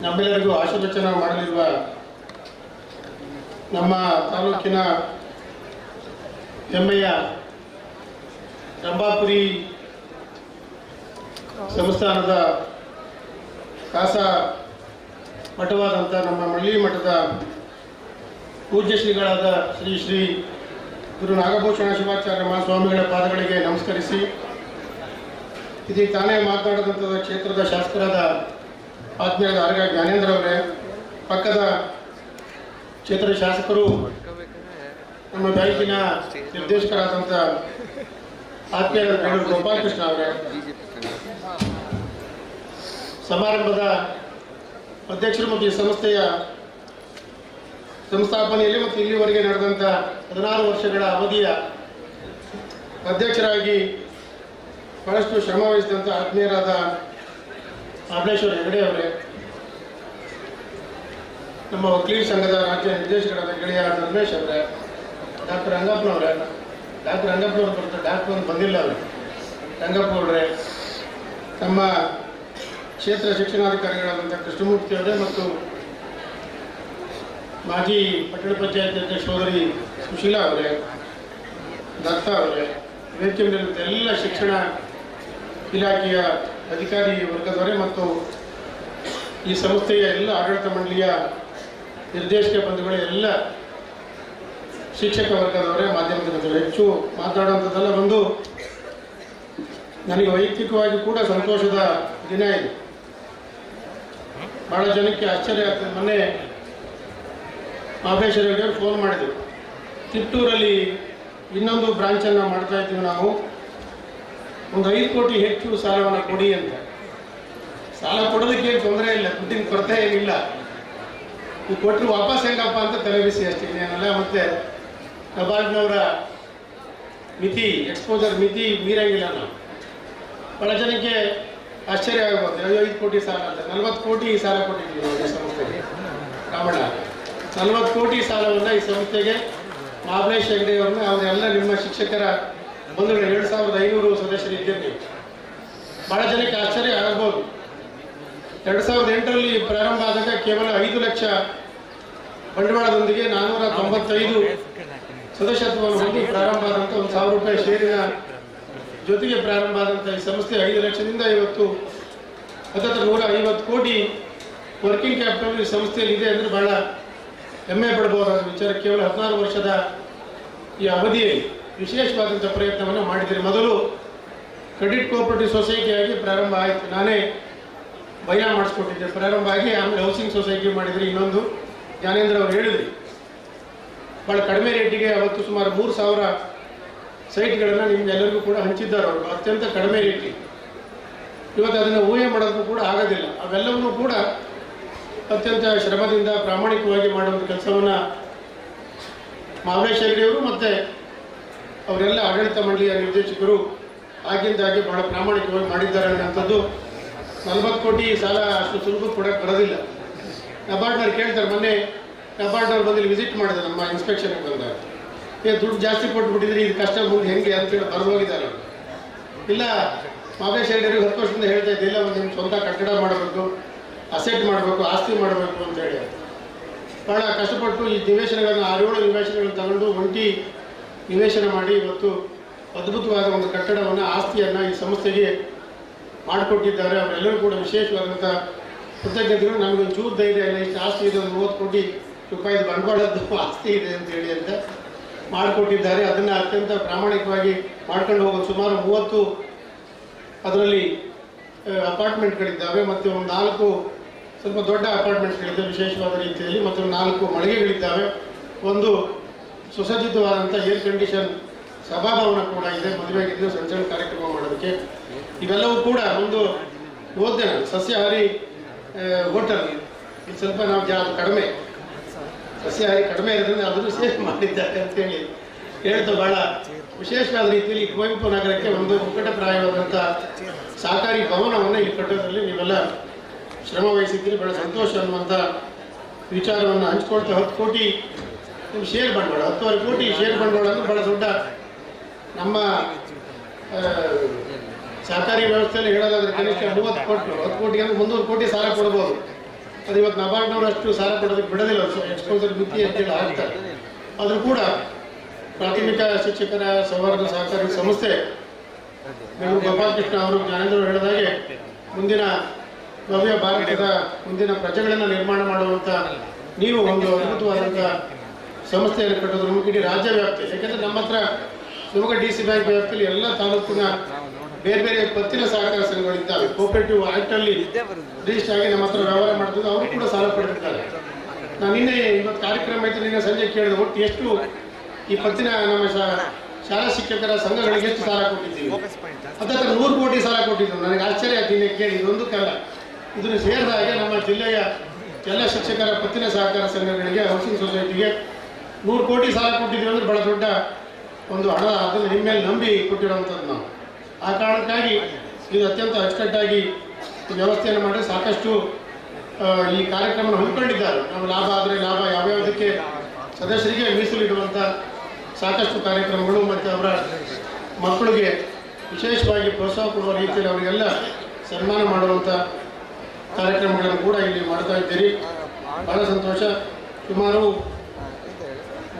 ನಮ್ಮೆಲ್ಲರಿಗೂ ಆಶೀರ್ವಚನ ಮಾಡಲಿರುವ ನಮ್ಮ ತಾಲೂಕಿನ ಹೆಮ್ಮೆಯ ರಂಭಾಪುರಿ ಸಂಸ್ಥಾನದ ಕಾಸ ಮಠವಾದಂಥ ನಮ್ಮ ಮಳ್ಳಿ ಮಠದ ಪೂಜ್ಯ ಶ್ರೀಗಳಾದ ಶ್ರೀ ಶ್ರೀ ಗುರು ನಾಗಭೂಷಣ ಶಿವಾಚಾರ್ಯ ಮಹಾಸ್ವಾಮಿಗಳ ಪಾದಗಳಿಗೆ ನಮಸ್ಕರಿಸಿ ಇದೀಗ ತಾನೇ ಮಾತನಾಡಿದಂಥ ಕ್ಷೇತ್ರದ ಶಾಸಕರಾದ ಆತ್ಮೀಯರಾದ ಆರ್ಗ ಜ್ಞಾನೇಂದ್ರ ಅವರೇ, ಪಕ್ಕದ ಕ್ಷೇತ್ರ ಶಾಸಕರು, ನಮ್ಮ ಬ್ಯಾಂಕಿನ ನಿರ್ದೇಶಕರಾದಂಥ ಆತ್ಮೀಯ ಗೋಪಾಲಕೃಷ್ಣ ಅವರೇ, ಸಮಾರಂಭದ ಅಧ್ಯಕ್ಷರು ಮತ್ತು ಈ ಸಂಸ್ಥೆಯ ಸಂಸ್ಥಾಪನೆಯಲ್ಲಿ ಮತ್ತು ಇಲ್ಲಿವರೆಗೆ ನಡೆದಂಥ ಹದಿನಾರು ವರ್ಷಗಳ ಅವಧಿಯ ಅಧ್ಯಕ್ಷರಾಗಿ ಬಹಳಷ್ಟು ಶ್ರಮ ವಹಿಸಿದಂಥ ಆತ್ಮೀಯರಾದ ಆಬ್ಲೇಶ್ವರ ಹೆಗಡೆ ಅವರೇ. ನಮ್ಮ ವಕೀಲ ಸಂಘದ ರಾಜ್ಯ ನಿರ್ದೇಶಕರಾದ ಗೆಳೆಯ ಧರ್ಮೇಶ್ ಅವರೇ, ಡಾಕ್ಟರ್ ರಂಗಪ್ಪನವರೇ ಡಾಕ್ಟರ್ ರಂಗಪ್ಪನವ್ರು ಬರ್ತಾರೆ ಡಾಕ್ಟರ್ ಒಂದು ಬಂದಿಲ್ಲ ಅವರು. ರಂಗಪ್ಪ ತಮ್ಮ ನಮ್ಮ ಕ್ಷೇತ್ರ ಶಿಕ್ಷಣಾಧಿಕಾರಿಗಳಾದಂಥ ಕೃಷ್ಣಮೂರ್ತಿ ಅವರೇ ಮತ್ತು ಮಾಜಿ ಪಟ್ಟಣ ಪಂಚಾಯತ್ ಅಧ್ಯಕ್ಷ ಸೋದರಿ ಸುಶೀಲಾ ಅವರೇ, ದತ್ತ ಅವರೇ ವೇದಿಕೆ ಎಲ್ಲ ಶಿಕ್ಷಣ ಇಲಾಖೆಯ ಅಧಿಕಾರಿ ವರ್ಗದವರೇ ಮತ್ತು ಈ ಸಂಸ್ಥೆಯ ಎಲ್ಲ ಆಡಳಿತ ಮಂಡಳಿಯ ನಿರ್ದೇಶಕ ಬಂಧುಗಳೇ, ಎಲ್ಲ ಶಿಕ್ಷಕ ವರ್ಗದವರೇ ಮಾಧ್ಯಮದ ಬಂಧುಗಳು ಹೆಚ್ಚು ಮಾತಾಡುವಂಥದ್ದೆಲ್ಲ ಬಂದು ನನಗೆ ವೈಯಕ್ತಿಕವಾಗಿ ಕೂಡ ಸಂತೋಷದ ದಿನ ಇದೆ. ಬಹಳ ಜನಕ್ಕೆ ಆಶ್ಚರ್ಯ ಆಗ್ತದೆ. ಮೊನ್ನೆ ಮಹೇಶ್ವರ ಫೋನ್ ಮಾಡಿದ್ರು. ತಿಟ್ಟೂರಲ್ಲಿ ಇನ್ನೊಂದು ಬ್ರಾಂಚನ್ನು ಮಾಡ್ತಾ ಇದ್ದೀವಿ ನಾವು. ಒಂದು ಐದು ಕೋಟಿ ಹೆಚ್ಚು ಸಾಲವನ್ನು ಕೊಡಿ ಅಂತ. ಸಾಲ ಕೊಡೋದಕ್ಕೆ ತೊಂದರೆ ಇಲ್ಲ, ದುಡ್ಡಿನ ಕೊರತೆ ಏನಿಲ್ಲ. ನೀವು ಕೊಟ್ಟರು ವಾಪಸ್ ಹೆಂಗಪ್ಪ ಅಂತ ತಲೆಬಿಸಿ ಅಷ್ಟೇ. ಏನಲ್ಲ ಮತ್ತೆ ನಬಾರ್ಡ್ನವರ ಮಿತಿ ಎಕ್ಸ್ಪೋಜರ್ ಮಿತಿ ಮೀರಂಗಿಲ್ಲ ನಾವು ಬಹಳ ಜನಕ್ಕೆ ಆಶ್ಚರ್ಯ ಆಗ್ಬೋದು ಐದು ಐದು ಕೋಟಿ ಸಾಲ ಅಂತ. ನಲ್ವತ್ತು ಕೋಟಿ ಸಾಲ ಕೊಟ್ಟಿದ್ದೀವಿ ನಾವು ಈ ಸಂಸ್ಥೆಗೆ. ರಾವಣ, ನಲ್ವತ್ತು ಕೋಟಿ ಸಾಲವನ್ನು ಈ ಸಂಸ್ಥೆಗೆ ಮಹಾಬಲೇಶ್ ಹೆಗ್ಡೆಯವ್ರನ್ನ ಅವರೆಲ್ಲ ನಿಮ್ಮ ಶಿಕ್ಷಕರ ಬಂಧುಗಳು ಎರಡು ಸಾವಿರದ ಐನೂರು ಸದಸ್ಯರು ಇದ್ದೀರಿ ನೀವು ಭಾಳ ಜನಕ್ಕೆ ಆಶ್ಚರ್ಯ ಆಗ್ಬೋದು ಎರಡು ಸಾವಿರದ ಎಂಟರಲ್ಲಿ ಪ್ರಾರಂಭ ಆದಾಗ ಕೇವಲ ಐದು ಲಕ್ಷ ಬಂಡವಾಳದೊಂದಿಗೆ ನಾನೂರ ತೊಂಬತ್ತೈದು ಸದಸ್ಯತ್ವವನ್ನು ಹೊಂದಿ ಪ್ರಾರಂಭ ಆದಂಥ ಒಂದು ಸಾವಿರ ರೂಪಾಯಿ ಷೇರಿನ ಜೊತೆಗೆ ಪ್ರಾರಂಭ ಆದಂಥ ಈ ಸಂಸ್ಥೆ ಐದು ಲಕ್ಷದಿಂದ ಇವತ್ತು ಹತ್ತತ್ರ ನೂರ ಐವತ್ತು ಕೋಟಿ ವರ್ಕಿಂಗ್ ಕ್ಯಾಪಿಟಲ್ ಈ ಸಂಸ್ಥೆಯಲ್ಲಿ ಇದೆ ಅಂದ್ರೆ ಬಹಳ ಹೆಮ್ಮೆ ಪಡಬಹುದಾದ ವಿಚಾರ. ಕೇವಲ ಹದಿನಾರು ವರ್ಷದ ಈ ಅವಧಿಯಲ್ಲಿ ವಿಶೇಷವಾದಂಥ ಪ್ರಯತ್ನವನ್ನು ಮಾಡಿದ್ದೀರಿ ಮೊದಲು ಕ್ರೆಡಿಟ್ ಕೋಆಪರೇಟಿವ್ ಸೊಸೈಟಿಯಾಗಿ ಪ್ರಾರಂಭ ಆಯಿತು. ನಾನೇ ಭಯ ಮಾಡಿಸ್ಕೊಟ್ಟಿದ್ದೆ. ಪ್ರಾರಂಭ ಆಗಿ ಆಮೇಲೆ ಹೌಸಿಂಗ್ ಸೊಸೈಟಿ ಮಾಡಿದ್ರಿ. ಇನ್ನೊಂದು ಜ್ಞಾನೇಂದ್ರ ಅವರು ಹೇಳಿದ್ರಿ. ಭಾಳ ಕಡಿಮೆ ರೇಟಿಗೆ ಅವತ್ತು ಸುಮಾರು ಮೂರು ಸಾವಿರ ಸೈಟ್ಗಳನ್ನು ನಿಮ್ಗೆಲ್ಲರಿಗೂ ಕೂಡ ಹಂಚಿದ್ದಾರೆ ಅವರು. ಅತ್ಯಂತ ಕಡಿಮೆ ರೇಟಿಗೆ. ಇವತ್ತು ಅದನ್ನು ಊಹೆ ಮಾಡೋದಕ್ಕೂ ಕೂಡ ಆಗೋದಿಲ್ಲ. ಅವೆಲ್ಲವನ್ನೂ ಕೂಡ ಅತ್ಯಂತ ಶ್ರಮದಿಂದ ಪ್ರಾಮಾಣಿಕವಾಗಿ ಮಾಡುವಂಥ ಕೆಲಸವನ್ನು ಹೆಗ್ಡೆಯವರು ಮತ್ತು ಅವರೆಲ್ಲ ಆಡಳಿತ ಮಂಡಳಿಯ ನಿರ್ದೇಶಕರು ಆಗಿಂದಾಗಿ ಬಹಳ ಪ್ರಾಮಾಣಿಕವಾಗಿ ಮಾಡಿದ್ದಾರೆ ಅನ್ನೋಂಥದ್ದು ನಲವತ್ತು ಕೋಟಿ ಸಾಲ ಅಷ್ಟು ಸುಲಭ ಕೊಡೋಕ್ಕೆ ಬರೋದಿಲ್ಲ. ನಬಾರ್ಡ್ನವ್ರು ಕೇಳ್ತಾರೆ, ಮೊನ್ನೆ ನಬಾರ್ಡ್ನವ್ರು ಬಂದು ವಿಸಿಟ್ ಮಾಡಿದೆ ನಮ್ಮ ಇನ್ಸ್ಪೆಕ್ಷನ್ಗೆ ಬಂದಾಗ. ಏ, ದುಡ್ಡು ಜಾಸ್ತಿ ಕೊಟ್ಬಿಟ್ಟಿದ್ರಿ, ಇದು ಕಷ್ಟ ಮುಂದೆ ಹೆಂಗೆ ಅಂತೇಳಿ ಬರೆದೋಗಿದ್ದಾರೆ ಇಲ್ಲ ಮಹೇಶ್ ಹೇಳಿ ಹತ್ತು ವರ್ಷದಿಂದ ಹೇಳ್ತಾ ಇದ್ದಿಲ್ಲ ಒಂದು ನಿಮ್ಮ ಸ್ವಂತ ಕಟ್ಟಡ ಮಾಡಬೇಕು ಅಸೆಟ್ ಮಾಡಬೇಕು, ಆಸ್ತಿ ಮಾಡಬೇಕು ಅಂತೇಳಿ ಭಾಳ ಕಷ್ಟಪಟ್ಟು ಈ ನಿವೇಶನಗಳನ್ನು, ಆರೇಳು ನಿವೇಶನಗಳನ್ನು ತಗೊಂಡು ಒಂಟಿ ನಿವೇಶನ ಮಾಡಿ ಇವತ್ತು ಅದ್ಭುತವಾದ ಒಂದು ಕಟ್ಟಡವನ್ನು, ಆಸ್ತಿಯನ್ನು ಈ ಸಂಸ್ಥೆಗೆ ಮಾಡಿಕೊಟ್ಟಿದ್ದಾರೆ. ಅವರೆಲ್ಲರೂ ಕೂಡ ವಿಶೇಷವಾದಂಥ ಕೃತಜ್ಞತೆಗಳು. ಚೂರು ಧೈರ್ಯ ಇಲ್ಲ. ಇಷ್ಟು ಆಸ್ತಿ ಇದೆ, ಒಂದು ಮೂವತ್ತು ಕೋಟಿ ರೂಪಾಯಿ ಬಂಡವಾಳದ್ದು ಆಸ್ತಿ ಇದೆ ಅಂತೇಳಿ ಅಂತ ಮಾಡಿಕೊಟ್ಟಿದ್ದಾರೆ. ಅದನ್ನು ಅತ್ಯಂತ ಪ್ರಾಮಾಣಿಕವಾಗಿ ಮಾಡ್ಕೊಂಡು ಹೋಗೋದು ಸುಮಾರು ಮೂವತ್ತು ಅದರಲ್ಲಿ ಅಪಾರ್ಟ್ಮೆಂಟ್ಗಳಿದ್ದಾವೆ ಮತ್ತು ಒಂದು ನಾಲ್ಕು ಸ್ವಲ್ಪ ದೊಡ್ಡ ಅಪಾರ್ಟ್ಮೆಂಟ್ಸ್ಗಳಿದ್ದಾವೆ ವಿಶೇಷವಾದ ರೀತಿಯಲ್ಲಿ ಮತ್ತು ನಾಲ್ಕು ಮಳಿಗೆಗಳಿದ್ದಾವೆ. ಒಂದು ಸುಸಜ್ಜಿತವಾದಂಥ ಏರ್ ಕಂಡೀಷನ್ ಸಭಾಭವನ ಕೂಡ ಇದೆ. ಮದುವೆಗಿದ್ದು ಸಣ್ಣ ಸಣ್ಣ ಕಾರ್ಯಕ್ರಮ ಮಾಡೋದಕ್ಕೆ. ಇವೆಲ್ಲವೂ ಕೂಡ ಒಂದು ಓದ್ದೆ ನಾನು. ಸಸ್ಯಾಹಾರಿ ಹೋಟೆಲ್. ಇದು ಸ್ವಲ್ಪ ನಾವು ಜಾ ಕಡಿಮೆ. ಸಸ್ಯಾಹಾರಿ ಕಡಿಮೆ ಇರೋದ್ರಿಂದ ಅದನ್ನು ಸೇಫ್ ಮಾಡಿದ್ದಾರೆ ಅಂತೇಳಿ ಹೇಳ್ತಾ ಭಾಳ ವಿಶೇಷವಾದ ರೀತಿಯಲ್ಲಿ ಕುವೆಂಪು ನಗರಕ್ಕೆ ಒಂದು ಮುಕ್ಕಟಪ್ರಾಯವಾದಂಥ ಸಹಕಾರಿ ಭವನವನ್ನು ಈ ಕಟ್ಟೋದ್ರಲ್ಲಿ ನೀವೆಲ್ಲ ಶ್ರಮ ವಹಿಸಿದ್ದೀರಿ. ಬಹಳ ಸಂತೋಷ ಅನ್ನುವಂಥ ವಿಚಾರವನ್ನು ಹಂಚ್ಕೊಳ್ತಾ ಹತ್ತು ಕೋಟಿ ನಿಮ್ಮ ಶೇರ್ ಬಂಡವಾಳ, ಹತ್ತುವರೆ ಕೋಟಿ ಶೇರ್ ಬಂಡವಾಳ ಅಂದ್ರೆ ಬಹಳ ದೊಡ್ಡ ನಮ್ಮ ಸಹಕಾರಿ ವ್ಯವಸ್ಥೆಯಲ್ಲಿ ಹೇಳೋದಾದ್ರೆ ಕನಿಷ್ಠ ಮೂವತ್ತು ಕೋಟಿ ಹತ್ತು ಕೋಟಿಗೆ ಅಂದ್ರೆ ಮುನ್ನೂರು ಕೋಟಿ ಸಾಲ ಕೊಡ್ಬೋದು. ಅದು ಇವತ್ತು ನಬಾರ್ಡ್ನವರು ಅಷ್ಟು ಸಾಲ ಕೊಡೋದಕ್ಕೆ ಬಿಡೋದಿಲ್ಲ ಎಕ್ಸ್ಪೋಸರ್ ಮಿತಿ ಅಂತೇಳಿ ಆಗ್ತಾರೆ ಆದರೂ ಕೂಡ ಪ್ರಾಥಮಿಕ ಶಿಕ್ಷಕರ ಸೌಹಾರ್ದ ಸಹಕಾರಿ ಸಂಸ್ಥೆ ಗೋಪಾಲಕೃಷ್ಣ ಅವರು, ಜ್ಞಾನೇಂದ್ರ ಹೇಳಿದಾಗೆ ಮುಂದಿನ ಭವ್ಯ ಭಾರತದ ಮುಂದಿನ ಪ್ರಜೆಗಳನ್ನು ನಿರ್ಮಾಣ ಮಾಡುವಂಥ ನೀವು ಒಂದು ಅದ್ಭುತವಾದಂಥ ಸಂಸ್ಥೆಯನ್ನು ಕಟ್ಟೋದು ಇಡೀ ರಾಜ್ಯ ವ್ಯಾಪ್ತಿ. ಯಾಕೆಂದರೆ ನಮ್ಮ ಹತ್ರ ಶಿವಮೊಗ್ಗ ಡಿ ಸಿ ಬ್ಯಾಂಕ್ ವ್ಯಾಪ್ತಿಯಲ್ಲಿ ಎಲ್ಲ ತಾಲೂಕಿನ ಬೇರೆ ಬೇರೆ ಪತ್ತಿನ ಸಹಕಾರ ಸಂಘಗಳಿದ್ದಾವೆ ಕೋಪರೇಟಿವ್ ಆ್ಯಕ್ಟಲ್ಲಿ ರಿಜಿಸ್ಟರ್ ಆಗಿ ನಮ್ಮ ಹತ್ರ ವ್ಯವಹಾರ ಮಾಡ್ತಿದ್ದು ಅವರು ಕೂಡ ಸಾಲ ಪಡೆದಿರ್ತಾರೆ. ನಾನು ನಿನ್ನೆ ಇವತ್ತು ಕಾರ್ಯಕ್ರಮ ಐತೆ ನಿನ್ನೆ ಸಂಜೆ ಕೇಳಿದೆ. ಒಟ್ಟು ಎಷ್ಟು ಈ ಪತ್ತಿನ ನಮ್ಮ ಶಾಲಾ ಶಿಕ್ಷಕರ ಸಂಘಗಳಿಗೆ ಎಷ್ಟು ಸಾಲ ಕೊಟ್ಟಿದ್ದೀವಿ? ಅದಕ್ಕೆ ನೂರು ಕೋಟಿ ಸಾಲ ಕೊಟ್ಟಿದ್ರು. ನನಗೆ ಆಶ್ಚರ್ಯ ಆಯ್ತು ನಿನ್ನೆ ಕೇಳಿ. ಇದೊಂದು ಕಾಲ ಇದನ್ನು ಸೇರಿದ ಹಾಗೆ ನಮ್ಮ ಜಿಲ್ಲೆಯ ಎಲ್ಲ ಶಿಕ್ಷಕರ ಪತ್ತಿನ ಸಹಕಾರ ಸಂಘಗಳಿಗೆ ಹೌಸಿಂಗ್ ಸೊಸೈಟಿಗೆ ನೂರು ಕೋಟಿ ಸಾಲ ಕೊಟ್ಟಿದ್ದೀವಿ ಅಂದ್ರೆ ಬಹಳ ದೊಡ್ಡ ಒಂದು ಹಣ, ಅದನ್ನು ನಿಮ್ಮೇಲೆ ನಂಬಿ ಕೊಟ್ಟಿರೋವಂಥದ್ದು ನಾವು. ಆ ಕಾರಣಕ್ಕಾಗಿ ಇದು ಅತ್ಯಂತ ಅಚ್ಚುಕಟ್ಟಾಗಿ ವ್ಯವಸ್ಥೆಯನ್ನು ಮಾಡಿ ಸಾಕಷ್ಟು ಈ ಕಾರ್ಯಕ್ರಮವನ್ನು ಹಮ್ಮಿಕೊಂಡಿದ್ದಾರೆ. ನಾವು ಲಾಭ ಆದರೆ ಲಾಭ, ಯಾವ್ಯಾವುದಕ್ಕೆ ಸದಸ್ಯರಿಗೆ ಮೀಸಲಿಡುವಂಥ ಸಾಕಷ್ಟು ಕಾರ್ಯಕ್ರಮಗಳು ಮತ್ತು ಅವರ ಮಕ್ಕಳಿಗೆ ವಿಶೇಷವಾಗಿ ಪ್ರೋತ್ಸಾಹ ಕೊಡುವ ರೀತಿಯಲ್ಲಿ ಅವರಿಗೆಲ್ಲ ಸನ್ಮಾನ ಮಾಡುವಂಥ ಕಾರ್ಯಕ್ರಮಗಳನ್ನು ಕೂಡ ಇಲ್ಲಿ ಮಾಡ್ತಾ ಇದ್ದೀರಿ. ಬಹಳ ಸಂತೋಷ. ಸುಮಾರು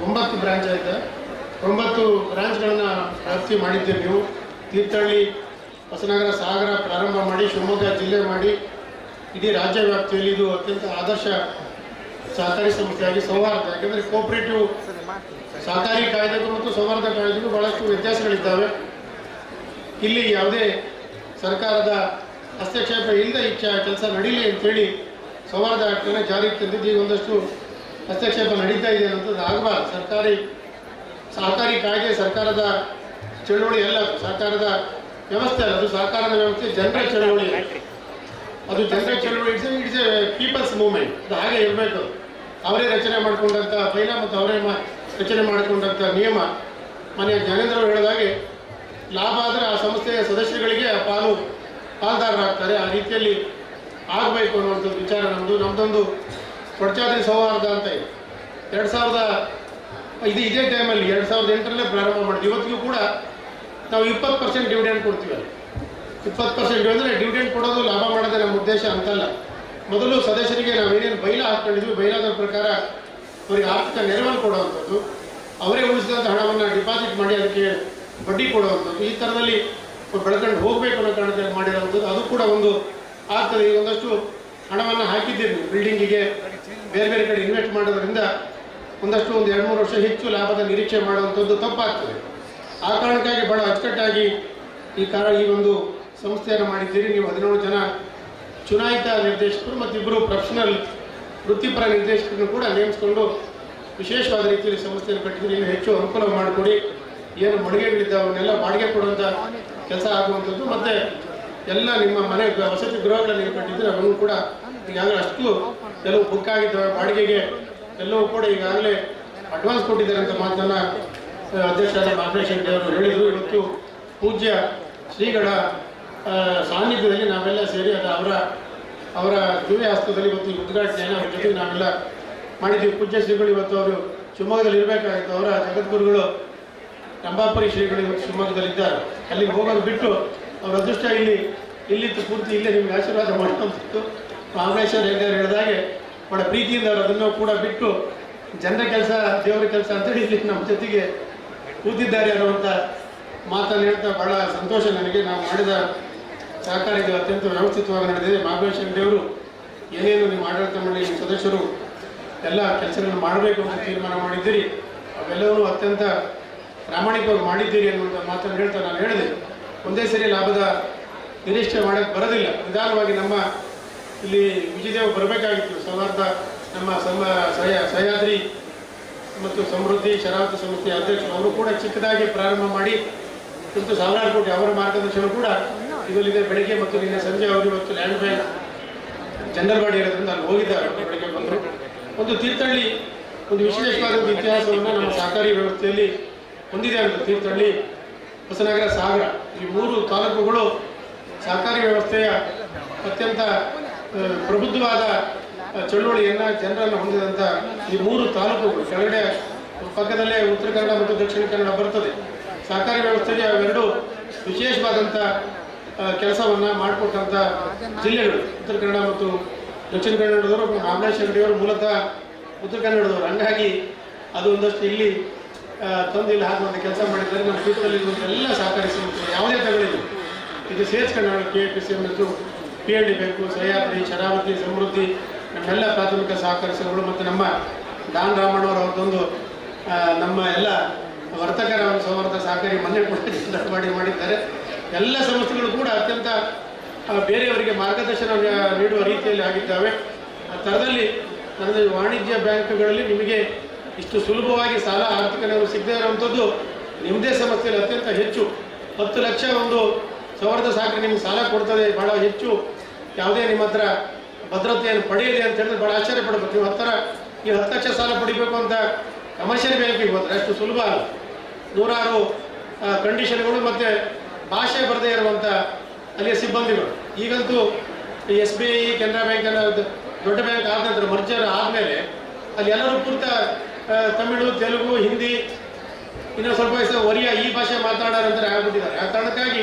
ಒಂಬತ್ತು ಬ್ರಾಂಚ್ ಆಯಿತು ಒಂಬತ್ತು ಬ್ರಾಂಚ್ಗಳನ್ನು ವ್ಯಾಪ್ತಿ ಮಾಡಿದ್ದೀರಿ ನೀವು. ತೀರ್ಥಹಳ್ಳಿ ಹೊಸನಗರ ಸಾಗರ ಪ್ರಾರಂಭ ಮಾಡಿ, ಶಿವಮೊಗ್ಗ ಜಿಲ್ಲೆ ಮಾಡಿ, ಇಡೀ ರಾಜ್ಯ ವ್ಯಾಪ್ತಿಯಲ್ಲಿ ಇದು ಅತ್ಯಂತ ಆದರ್ಶ ಸಹಕಾರಿ ಸಂಸ್ಥೆಯಾಗಿ ಸೌಹಾರ್ದ ಯಾಕೆಂದರೆ ಕೋಪರೇಟಿವ್ ಸಹಕಾರಿ ಕಾಯ್ದೆಗೂ ಮತ್ತು ಸೌಹಾರ್ದ ಕಾಯ್ದೆಗೂ ಬಹಳಷ್ಟು ವ್ಯತ್ಯಾಸಗಳಿದ್ದಾವೆ. ಇಲ್ಲಿ ಯಾವುದೇ ಸರ್ಕಾರದ ಹಸ್ತಕ್ಷೇಪ ಇಲ್ಲದೆ ಈ ಕೆಲಸ ನಡೀಲಿ ಅಂತೇಳಿ ಸೌಹಾರ್ದ ಆಕ್ಟನ್ನು ಜಾರಿಗೆ ತಂದಿದ್ದು ಈಗ ಒಂದಷ್ಟು ಹಸ್ತಕ್ಷೇಪ ನಡೀತಾ ಇದೆ ಅನ್ನೋದು ಆಗಬಾರ್ದು. ಸರ್ಕಾರಿ ಸಹಕಾರಿ ಕಾಯ್ದೆ, ಸರ್ಕಾರದ ಚಳುವಳಿ ಅಲ್ಲ ಸರ್ಕಾರದ ವ್ಯವಸ್ಥೆ ಅಲ್ಲ, ಅದು ಸರ್ಕಾರದ ವ್ಯವಸ್ಥೆ, ಜನರ ಚಳುವಳಿ ಅದು ಜನರ ಚಳುವಳಿ it's it's a people's movement. ಅದು ಹಾಗೆ ಇರಬೇಕು. ಅವರೇ ರಚನೆ ಮಾಡಿಕೊಂಡಂಥ ಪೈಲ ಮತ್ತು ಅವರೇ ರಚನೆ ಮಾಡಿಕೊಂಡಂಥ ನಿಯಮ. ಮನೆಯ ಜ್ಞಾನೇಂದ್ರ ಹೇಳೋದಾಗಿ ಹೇಳಿದಾಗೆ ಲಾಭ ಆದರೆ ಆ ಸಂಸ್ಥೆಯ ಸದಸ್ಯಗಳಿಗೆ ಆ ಪಾಲು, ಪಾಲ್ದಾರರಾಗ್ತಾರೆ. ಆ ರೀತಿಯಲ್ಲಿ ಆಗಬೇಕು ಅನ್ನುವಂಥದ್ದು ವಿಚಾರ ನಮ್ಮದು ನಮ್ಮದೊಂದು ಕೊಡ್ಚಾದ್ರಿ ಸೌಹಾರ್ದ ಅಂತ ಇದೆ. ಎರಡು ಸಾವಿರದ ಇದು ಇದೇ ಟೈಮಲ್ಲಿ ಎರಡು ಸಾವಿರದ ಎಂಟರಲ್ಲೇ ಪ್ರಾರಂಭ ಮಾಡಿದ್ವಿ. ಇವತ್ತಿಗೂ ಕೂಡ ನಾವು ಇಪ್ಪತ್ತು ಪರ್ಸೆಂಟ್ ಡಿವಿಡೆಂಡ್ ಕೊಡ್ತೀವಿ ಅಲ್ಲಿ. ಇಪ್ಪತ್ತು ಪರ್ಸೆಂಟ್ ಅಂದರೆ ಡಿವಿಡೆಂಡ್ ಕೊಡೋದು ಲಾಭ ಮಾಡೋದೇ ನಮ್ಮ ಉದ್ದೇಶ ಅಂತಲ್ಲ. ಮೊದಲು ಸದಸ್ಯರಿಗೆ ನಾವು ಏನೇನು ಬೈಲ ಹಾಕ್ಕೊಂಡಿದ್ವಿ ಬೈಲಾದ ಪ್ರಕಾರ ಅವರಿಗೆ ಆರ್ಥಿಕ ನೆರವನ್ನು ಕೊಡುವಂಥದ್ದು, ಅವರೇ ಉಳಿಸಿದಂಥ ಹಣವನ್ನು ಡಿಪಾಸಿಟ್ ಮಾಡಿ ಅದಕ್ಕೆ ಬಡ್ಡಿ ಕೊಡುವಂಥದ್ದು, ಈ ಥರದಲ್ಲಿ ಬೆಳ್ಕೊಂಡು ಹೋಗಬೇಕು ಅನ್ನೋ ಕಾರಣದಲ್ಲಿ ಮಾಡಿರುವಂಥದ್ದು, ಅದು ಕೂಡ ಒಂದು ಆಗ್ತದೆ. ಒಂದಷ್ಟು ಹಣವನ್ನು ಹಾಕಿದ್ದೀವಿ ಬಿಲ್ಡಿಂಗಿಗೆ. ಬೇರೆ ಬೇರೆ ಕಡೆ ಇನ್ವೆಸ್ಟ್ ಮಾಡೋದ್ರಿಂದ ಒಂದಷ್ಟು ಒಂದು ಎರಡು ಮೂರು ವರ್ಷ ಹೆಚ್ಚು ಲಾಭದ ನಿರೀಕ್ಷೆ ಮಾಡುವಂಥದ್ದು ತಪ್ಪಾಗ್ತದೆ. ಆ ಕಾರಣಕ್ಕಾಗಿ ಬಹಳ ಅಚ್ಚುಕಟ್ಟಾಗಿ ಈ ಕಾರ ಈ ಒಂದು ಸಂಸ್ಥೆಯನ್ನು ಮಾಡಿದ್ದೀರಿ. ನೀವು ಹದಿನೇಳು ಜನ ಚುನಾಯಿತ ನಿರ್ದೇಶಕರು ಮತ್ತು ಇಬ್ಬರು ಪ್ರೊಫೆಷನಲ್ ವೃತ್ತಿಪರ ನಿರ್ದೇಶಕರನ್ನು ಕೂಡ ನೇಮಿಸಿಕೊಂಡು ವಿಶೇಷವಾದ ರೀತಿಯಲ್ಲಿ ಸಂಸ್ಥೆಯನ್ನು ಕಟ್ಟಿದ್ರೆ ಇನ್ನು ಹೆಚ್ಚು ಅನುಕೂಲ ಮಾಡಿಕೊಡಿ. ಏನು ಮಳಿಗೆಗಳಿದ್ದಾವೆ ಅವನ್ನೆಲ್ಲ ಬಾಡಿಗೆ ಕೊಡುವಂಥ ಕೆಲಸ ಆಗುವಂಥದ್ದು. ಮತ್ತು ಎಲ್ಲ ನಿಮ್ಮ ಮನೆ, ವಸತಿ ಗೃಹಗಳನ್ನು ನೀವು ಕಟ್ಟಿದ್ರೆ ಅವನು ಕೂಡ ಈಗಾಗಲೇ ಅಷ್ಟು ಕೆಲವು ಬುಕ್ ಆಗಿದ್ದ ಬಾಡಿಗೆಗೆ ಎಲ್ಲವೂ ಕೂಡ ಈಗಾಗಲೇ ಅಡ್ವಾನ್ಸ್ ಕೊಟ್ಟಿದ್ದಾರೆ ಅಂತ ಮಾತನ್ನ ಅಧ್ಯಕ್ಷ ಅಧ್ಯಕ್ಷರಾದ ಶೆಟ್ಟಿ ಅವರು ಹೇಳಿದರು. ಇವತ್ತು ಪೂಜ್ಯ ಶ್ರೀಗಳ ಸಾನ್ನಿಧ್ಯದಲ್ಲಿ ನಾವೆಲ್ಲ ಸೇರಿ ಅದು ಅವರ ಅವರ ದಿವ್ಯ ಹಸ್ತದಲ್ಲಿ ಇವತ್ತು ಉದ್ಘಾಟನೆಯನ್ನು ಅವ್ರ ಜೊತೆಗೆ ನಾವೆಲ್ಲ ಮಾಡಿದ್ದೀವಿ. ಪೂಜ್ಯ ಶ್ರೀಗಳು ಇವತ್ತು ಅವರು ಶಿವಮೊಗ್ಗದಲ್ಲಿ ಇರಬೇಕಾಗಿತ್ತು. ಅವರ ಜಗದ್ಗುರುಗಳು ರಂಭಾಪುರಿ ಶ್ರೀಗಳು ಇವತ್ತು ಶಿವಮೊಗ್ಗದಲ್ಲಿದ್ದಾರೆ. ಅಲ್ಲಿಗೆ ಹೋಗೋದು ಬಿಟ್ಟು ಅವರ ಅದೃಷ್ಟ ಇಲ್ಲಿ, ಇಲ್ಲಿತ್ತು ಪೂರ್ತಿ, ಇಲ್ಲೇ ನಿಮ್ಗೆ ಆಶೀರ್ವಾದ ಮಾಡುವಂಥದ್ದು. ಮಹಾಬಲೇಶ್ವರ ಹೇಳಿದ ಹೇಳಿದಾಗೆ ಬಹಳ ಪ್ರೀತಿಯಿಂದ ಅವರು ಅದನ್ನು ಕೂಡ ಬಿಟ್ಟು ಜನರ ಕೆಲಸ, ದೇವರ ಕೆಲಸ ಅಂತೇಳಿ ಇಲ್ಲಿ ನಮ್ಮ ಜೊತೆಗೆ ಕೂತಿದ್ದಾರೆ ಅನ್ನುವಂಥ ಮಾತನ್ನು ಹೇಳ್ತಾ ಬಹಳ ಸಂತೋಷ ನನಗೆ. ನಾವು ಮಾಡಿದ ಸಹಕಾರ ಇದು ಅತ್ಯಂತ ವ್ಯವಸ್ಥಿತವಾಗಿ ನಡೆದಿದೆ. ಮಾಘವೇಶ್ವರ ದೇವರು ಏನೇನು ನಿಮ್ಮ ಆಡಳಿತ ನಿಮ್ಮ ಸದಸ್ಯರು ಎಲ್ಲ ಕೆಲಸಗಳನ್ನು ಮಾಡಬೇಕು ಅಂತ ತೀರ್ಮಾನ ಮಾಡಿದ್ದೀರಿ ಅವೆಲ್ಲವೂ ಅತ್ಯಂತ ಪ್ರಾಮಾಣಿಕವಾಗಿ ಮಾಡಿದ್ದೀರಿ ಅನ್ನುವಂಥ ಮಾತನ್ನು ಹೇಳ್ತಾ ನಾನು ಹೇಳಿದೆ. ಒಂದೇ ಸರಿ ಲಾಭದ ನಿರೀಕ್ಷೆ ಮಾಡೋಕ್ಕೆ ಬರೋದಿಲ್ಲ. ನಿಧಾನವಾಗಿ ನಮ್ಮ ಇಲ್ಲಿ ವಿಜಯದೇವ ಬರಬೇಕಾಗಿತ್ತು. ಸೌಹಾರ್ದ, ನಮ್ಮ ಸಮ, ಸಹ್ಯ, ಸಹ್ಯಾದ್ರಿ ಮತ್ತು ಸಮೃದ್ಧಿ, ಶರಾವತಿ ಸಮಿತಿ ಅಧ್ಯಕ್ಷರು ಅವರು ಕೂಡ ಚಿಕ್ಕದಾಗಿ ಪ್ರಾರಂಭ ಮಾಡಿ ಮತ್ತು ಸಾವಿರಾರು ಕೋಟಿ ಅವರ ಮಾರ್ಗದರ್ಶನ ಕೂಡ ಇದರಲ್ಲಿದೆ. ಬೆಳಗ್ಗೆ ಮತ್ತು ನಿನ್ನೆ ಸಂಜೆ ಅವರು ಇವತ್ತು ಲ್ಯಾಂಡ್ ಬ್ಯಾಂಕ್ ಜನರಲ್ ಇರೋದ್ರಿಂದ ಅಲ್ಲಿ ಹೋಗಿದ್ದಾರೆ. ಬೆಳಗ್ಗೆ ಬಂದರು ಒಂದು ತೀರ್ಥಹಳ್ಳಿ, ಒಂದು ವಿಶೇಷವಾದ ಇತಿಹಾಸವನ್ನು ನಮ್ಮ ಸಹಕಾರಿ ವ್ಯವಸ್ಥೆಯಲ್ಲಿ ಹೊಂದಿದೆ ಅಂತ ತೀರ್ಥಹಳ್ಳಿ, ಹೊಸನಗರ, ಸಾಗರ. ಈ ಮೂರು ತಾಲೂಕುಗಳು ಸಹಕಾರಿ ವ್ಯವಸ್ಥೆಯ ಅತ್ಯಂತ ಪ್ರಬುದ್ಧವಾದ ಚಳುವಳಿಯನ್ನು ಜನರನ್ನು ಹೊಂದಿದಂಥ ಈ ಮೂರು ತಾಲೂಕುಗಳು, ಕೆಳಗಡೆ, ಪಕ್ಕದಲ್ಲೇ ಉತ್ತರ ಕನ್ನಡ ಮತ್ತು ದಕ್ಷಿಣ ಕನ್ನಡ ಬರ್ತದೆ. ಸಹಕಾರಿ ವ್ಯವಸ್ಥೆಗೆ ಅವೆರಡು ವಿಶೇಷವಾದಂಥ ಕೆಲಸವನ್ನು ಮಾಡಿಕೊಟ್ಟಂಥ ಜಿಲ್ಲೆಗಳು, ಉತ್ತರ ಕನ್ನಡ ಮತ್ತು ದಕ್ಷಿಣ ಕನ್ನಡದವರು ಮಾಮಲೇಶ್ ಹೆಗಡೆಯವರು ಮೂಲತಃ ಉತ್ತರ ಕನ್ನಡದವರು. ಹಂಗಾಗಿ ಅದು ಒಂದಷ್ಟು ಇಲ್ಲಿ ತಂದು ಇಲ್ಲಿ ಹಾಕುವಂಥ ಕೆಲಸ ಮಾಡಿದ್ದಾರೆ. ನಮ್ಮ ಪೀಠದಲ್ಲಿ ಎಲ್ಲ ಸಹಕರಿಸಿ ಯಾವುದೇ ತಗೊಳ್ಳಿಲ್ಲ ಇದು ಸೇರಿಸ್ಕೊಂಡು K P C M S P L D ಬೇಕು ಸಹ್ಯಾದ್ರಿ ಶರಾವತಿ ಸಮೃದ್ಧಿ ನಮ್ಮೆಲ್ಲ ಪ್ರಾಥಮಿಕ ಸಹಕಾರಿಗಳು ಮತ್ತು ನಮ್ಮ ಡಾನ್ ರಾಮಣ್ಣವರ ಅವ್ರದ್ದೊಂದು ಆ, ನಮ್ಮ ಎಲ್ಲ ವರ್ತಕರ ಸೌಹಾರ್ದ ಸಹಕಾರಿ ಮನೆ ಕೂಡ ಮಾಡಿ ಮಾಡಿದ್ದಾರೆ. ಎಲ್ಲ ಸಂಸ್ಥೆಗಳು ಕೂಡ ಅತ್ಯಂತ ಬೇರೆಯವರಿಗೆ ಮಾರ್ಗದರ್ಶನ ನೀಡುವ ರೀತಿಯಲ್ಲಿ ಆಗಿದ್ದಾವೆ. ಆ ಥರದಲ್ಲಿ ನನ್ನ ವಾಣಿಜ್ಯ ಬ್ಯಾಂಕ್ಗಳಲ್ಲಿ ನಿಮಗೆ ಇಷ್ಟು ಸುಲಭವಾಗಿ ಸಾಲ ಆರ್ಥಿಕ ನೆರವು ಸಿಗದೇ ಇರುವಂಥದ್ದು ನಿಮ್ಮದೇ ಸಮಸ್ಯೆಯಲ್ಲಿ ಅತ್ಯಂತ ಹೆಚ್ಚು. ಹತ್ತು ಲಕ್ಷ ಒಂದು ಸೌಹಾರ್ದ ಸಹಕಾರಿ ನಿಮ್ಗೆ ಸಾಲ ಕೊಡ್ತದೆ ಭಾಳ ಹೆಚ್ಚು. ಯಾವುದೇ ನಿಮ್ಮ ಹತ್ರ ಭದ್ರತೆಯನ್ನು ಪಡೆಯಲಿ ಅಂತ ಹೇಳಿದ್ರೆ ಭಾಳ ಆಶ್ಚರ್ಯ ಪಡಬೇಕು. ನೀವು ಹತ್ತರ ಈ ಹತ್ತು ಲಕ್ಷ ಸಾಲ ಪಡಿಬೇಕು ಅಂತ ಕಮರ್ಷಿಯಲ್ ಬ್ಯಾಂಕಿಗೆ ಹೋದ್ರೆ ಅಷ್ಟು ಸುಲಭ ಅಲ್ಲ. ನೂರಾರು ಕಂಡೀಷನ್ಗಳು ಮತ್ತು ಭಾಷೆ ಬರದೇ ಇರುವಂಥ ಅಲ್ಲಿಯ ಸಿಬ್ಬಂದಿಗಳು. ಈಗಂತೂ S B I Canara bank ಎಲ್ಲ ದೊಡ್ಡ ಬ್ಯಾಂಕ್ ಆದ ನಂತರ ಮರ್ಜರ್ ಆದಮೇಲೆ ಅಲ್ಲಿ ಎಲ್ಲರೂ ಪೂರ್ತ ತಮಿಳು, ತೆಲುಗು, ಹಿಂದಿ, ಇನ್ನು ಸ್ವಲ್ಪ ವಯಸ್ಸು ಒರಿಯ ಈ ಭಾಷೆ ಮಾತಾಡೋರಂತಾರೆ ಆಗ್ಬಿಟ್ಟಿದ್ದಾರೆ. ಆ ಕಾರಣಕ್ಕಾಗಿ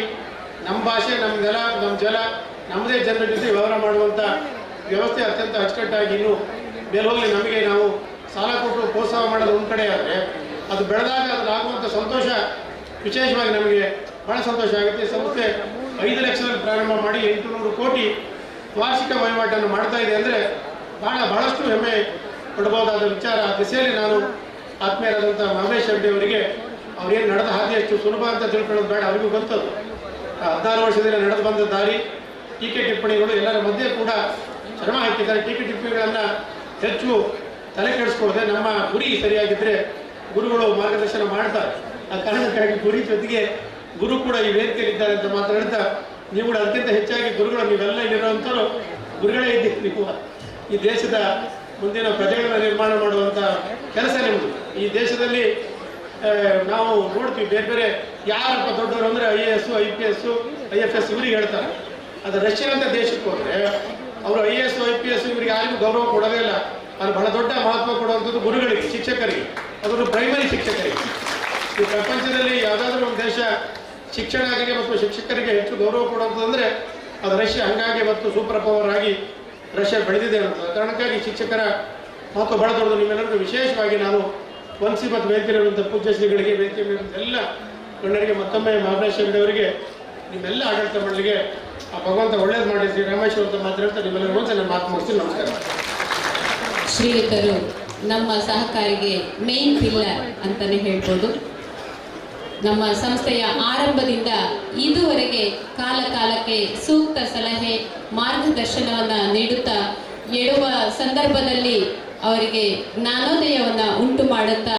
ನಮ್ಮ ಭಾಷೆ, ನಮ್ಮ ನೆಲ, ನಮ್ಮ ಜಲ ನಮ್ಮದೇ ಜನರ ಜೊತೆ ವ್ಯವಹಾರ ಮಾಡುವಂಥ ವ್ಯವಸ್ಥೆ ಅತ್ಯಂತ ಅಚ್ಚುಕಟ್ಟಾಗಿ ಇನ್ನು ಮೇಲೆ ಹೋಗಲಿ, ನಮಗೆ ನಾವು ಸಾಲ ಕೊಟ್ಟು ಪ್ರೋತ್ಸಾಹ ಮಾಡೋದು ಒಂದು ಕಡೆ ಆದರೆ ಅದು ಬೆಳೆದಾಗ ಅದರಾಗುವಂಥ ಸಂತೋಷ ವಿಶೇಷವಾಗಿ ನಮಗೆ ಭಾಳ ಸಂತೋಷ ಆಗುತ್ತೆ. ಸಂಸ್ಥೆ ಐದು ಲಕ್ಷದಲ್ಲಿ ಪ್ರಾರಂಭ ಮಾಡಿ ಎಂಟುನೂರು ಕೋಟಿ ವಾರ್ಷಿಕ ವಹಿವಾಟನ್ನು ಮಾಡ್ತಾ ಇದೆ ಅಂದರೆ ಭಾಳ ಭಾಳಷ್ಟು ಹೆಮ್ಮೆ ಪಡಬಹುದಾದ ವಿಚಾರ. ಆ ದಿಸೆಯಲ್ಲಿ ನಾನು ಆತ್ಮೀಯರಾದಂಥ ಮಹೇಶ್ ಹೆಗ್ಡೆ ಅವರಿಗೆ ಅವ್ರೇನು ನಡೆದ ಹಾದಿ ಹೆಚ್ಚು ಸುಲಭ ಅಂತ ತಿಳ್ಕೊಳ್ಳೋದು ಬೇಡ, ಅವರಿಗೂ ಗೊತ್ತದು. ಹದಿನಾರು ವರ್ಷದಿಂದ ನಡೆದು ಬಂದ ದಾರಿ ಟೀಕೆ ಟಿಪ್ಪಣಿಗಳು ಎಲ್ಲರ ಮಧ್ಯೆ ಕೂಡ ಶ್ರಮ ಹಾಕಿದ್ದಾರೆ. ಟೀಕೆ ಟಿಪ್ಪಣಿಗಳನ್ನು ಹೆಚ್ಚು ತಲೆ ಕೆಡಿಸ್ಕೊಳ್ಳದೆ ನಮ್ಮ ಗುರಿ ಸರಿಯಾಗಿದ್ದರೆ ಗುರುಗಳು ಮಾರ್ಗದರ್ಶನ ಮಾಡ್ತಾರೆ. ಆ ಕಾರಣಕ್ಕಾಗಿ ಗುರಿ ಜೊತೆಗೆ ಗುರು ಕೂಡ ಈ ವೇದಿಕೆಯಲ್ಲಿದ್ದಾರೆ ಅಂತ ಮಾತಾಡ್ತಾ ನೀವು ಕೂಡ ಅತ್ಯಂತ ಹೆಚ್ಚಾಗಿ ಗುರುಗಳು, ನೀವೆಲ್ಲ ಇಲ್ಲಿರುವಂಥವ್ರು ಗುರುಗಳೇ ಇದ್ದೀರಿ ನೀವು ಈ ದೇಶದ ಮುಂದಿನ ಪ್ರಜೆಗಳನ್ನ ನಿರ್ಮಾಣ ಮಾಡುವಂಥ ಕೆಲಸ ನಿಮ್ಮದು ಈ ದೇಶದಲ್ಲಿ ನಾವು ನೋಡ್ತೀವಿ ಬೇರೆ ಬೇರೆ ಯಾರಪ್ಪ ದೊಡ್ಡವರು ಅಂದರೆ I A S I P S I F S ಇವರಿಗೆ ಹೇಳ್ತಾರೆ. ಅದು ರಷ್ಯಾ ಅಂತ ದೇಶಕ್ಕೆ ಹೋದರೆ, ಅವರು I S I P S ಇವರಿಗೆ ಯಾರಿಗೂ ಗೌರವ ಕೊಡೋದೇ ಇಲ್ಲ. ಅದು ಬಹಳ ದೊಡ್ಡ ಮಹತ್ವ ಕೊಡುವಂಥದ್ದು ಗುರುಗಳಿಗೆ, ಶಿಕ್ಷಕರಿಗೆ. ಅದನ್ನು ಪ್ರೈಮರಿ ಶಿಕ್ಷಕರಿಗೆ. ಈ ಪ್ರಪಂಚದಲ್ಲಿ ಯಾವುದಾದ್ರೂ ಒಂದು ದೇಶ ಶಿಕ್ಷಣಕ್ಕೆ ಮತ್ತು ಶಿಕ್ಷಕರಿಗೆ ಹೆಚ್ಚು ಗೌರವ ಕೊಡುವಂಥದ್ದಂದರೆ ಅದು ರಷ್ಯಾ. ಹಂಗಾಗಿ ಮತ್ತು ಸೂಪರ್ ಪವರ್ ಆಗಿ ರಷ್ಯಾ ಬೆಳೆದಿದೆ ಅಂತ ಕಾರಣಕ್ಕಾಗಿ ಶಿಕ್ಷಕರ ಮಹತ್ವ ಬಹಳ ದೊಡ್ಡದು. ನಿಮ್ಮೆಲ್ಲರಿಗೂ ವಿಶೇಷವಾಗಿ ನಾನು ವನ್ಸಿ ಮತ್ತು ವೇದಿಕೆಯಿರುವಂಥ ಪೂಜ್ಯ ಶ್ರೀಗಳಿಗೆ ವೇದಿಕೆ ಎಲ್ಲ ಗಣ್ಯರಿಗೆ ಮತ್ತೊಮ್ಮೆ ಮಹಾಬಲೇಶ್ವರ ಅವರಿಗೆ ನಿಮ್ಮೆಲ್ಲ ಆಡಳಿತ ಮಂಡಳಿಗೆ ಆ ಭಗವಂತ ಒಳ್ಳೇದು ಮಾಡಿ ರಾಮೇಶ್ವರ ಅಂತ ಮಾತಾಡ್ತಾ ನಿಮ್ಮೆಲ್ಲರಿಗೂ ನಾನು ಮಾತು ಮುಗಿಸ್ತೀನಿ ನಮಸ್ಕಾರ. ಶ್ರೀಯುತರು, ನಮ್ಮ ಸಹಕಾರಿಗೆ ಮೇನ್ ಪಿಲ್ಲರ್ ಅಂತಲೇ ಹೇಳ್ಬೋದು. ನಮ್ಮ ಸಂಸ್ಥೆಯ ಆರಂಭದಿಂದ ಇದುವರೆಗೆ ಕಾಲ ಕಾಲಕ್ಕೆ ಸೂಕ್ತ ಸಲಹೆ, ಮಾರ್ಗದರ್ಶನವನ್ನು ನೀಡುತ್ತಾ ಹೇಳುವ ಸಂದರ್ಭದಲ್ಲಿ ಅವರಿಗೆ ಜ್ಞಾನೋದಯವನ್ನು ಉಂಟು ಮಾಡುತ್ತಾ